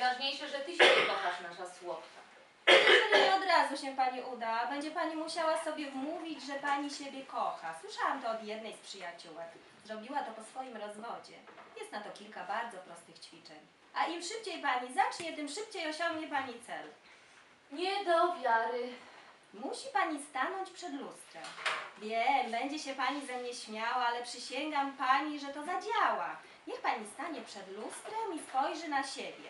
Najważniejsze, że ty siebie kochasz, nasza słodka. Nie od razu się pani uda, będzie pani musiała sobie wmówić, że pani siebie kocha. Słyszałam to od jednej z przyjaciółek. Zrobiła to po swoim rozwodzie. Jest na to kilka bardzo prostych ćwiczeń. A im szybciej pani zacznie, tym szybciej osiągnie pani cel. Nie do wiary. Musi pani stanąć przed lustrem. Wiem, będzie się pani ze mnie śmiała, ale przysięgam pani, że to zadziała. Niech pani stanie przed lustrem i spojrzy na siebie.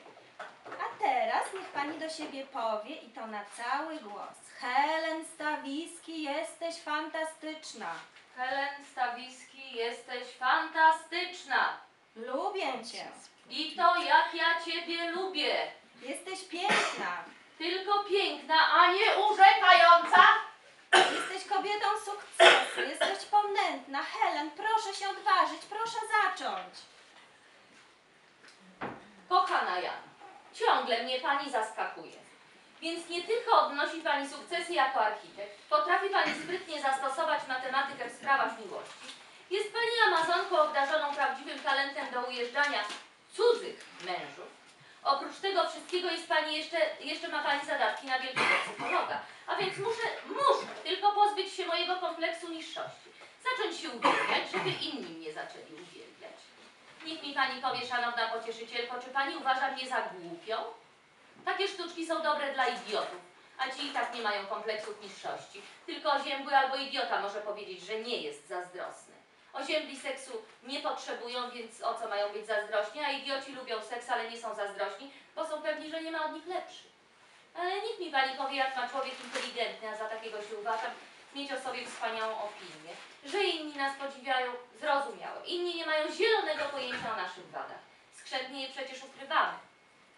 A teraz niech pani do siebie powie i to na cały głos. Helen Stawiski, jesteś fantastyczna. Helen Stawiski, jesteś fantastyczna. Lubię cię. I to jak ja ciebie lubię. Jesteś piękna. Tylko piękna, a nie urzekająca. Jesteś kobietą sukcesu. Jesteś ponętna. Helen, proszę się odważyć. Proszę zacząć. Jana, ciągle mnie pani zaskakuje. Więc nie tylko odnosi pani sukcesy jako architekt, potrafi pani sprytnie zastosować matematykę w sprawach miłości. Jest pani Amazonką obdarzoną prawdziwym talentem do ujeżdżania cudzych mężów. Oprócz tego wszystkiego jest pani jeszcze, jeszcze ma pani zadatki na wielkiego psychologa. A więc muszę, muszę tylko pozbyć się mojego kompleksu niższości. Zacząć się uwielbiać, żeby inni mnie zaczęli uwielbiać. Niech mi pani powie, szanowna pocieszycielko, czy pani uważa mnie za głupią? Takie sztuczki są dobre dla idiotów, a ci i tak nie mają kompleksów niższości. Tylko oziębły albo idiota może powiedzieć, że nie jest zazdrosny. Oziębli seksu nie potrzebują, więc o co mają być zazdrośni, a idioci lubią seks, ale nie są zazdrośni, bo są pewni, że nie ma od nich lepszy. Ale niech mi pani powie, jak ma człowiek inteligentny, a za takiego się uważam, mieć o sobie wspaniałą opinię, że inni nas podziwiają, zrozumiałe. Inni nie mają zielonego pojęcia o naszych wadach. Skrzętnie je przecież ukrywamy.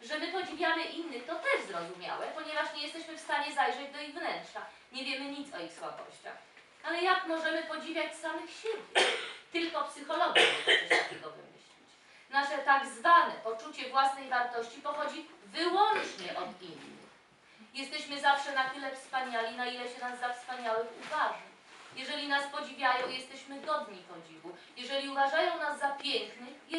Że my podziwiamy innych, to też zrozumiałe, ponieważ nie jesteśmy w stanie zajrzeć do ich wnętrza. Nie wiemy nic o ich słabościach. Ale jak możemy podziwiać samych siebie? Tylko psychologia może coś takiego wymyślić. Nasze tak zwane poczucie własnej wartości pochodzi wyłącznie od innych. Jesteśmy zawsze na tyle wspaniali, na ile się nas za wspaniałych uważa. Jeżeli nas podziwiają, jesteśmy godni podziwu. Jeżeli uważają nas za pięknych, jest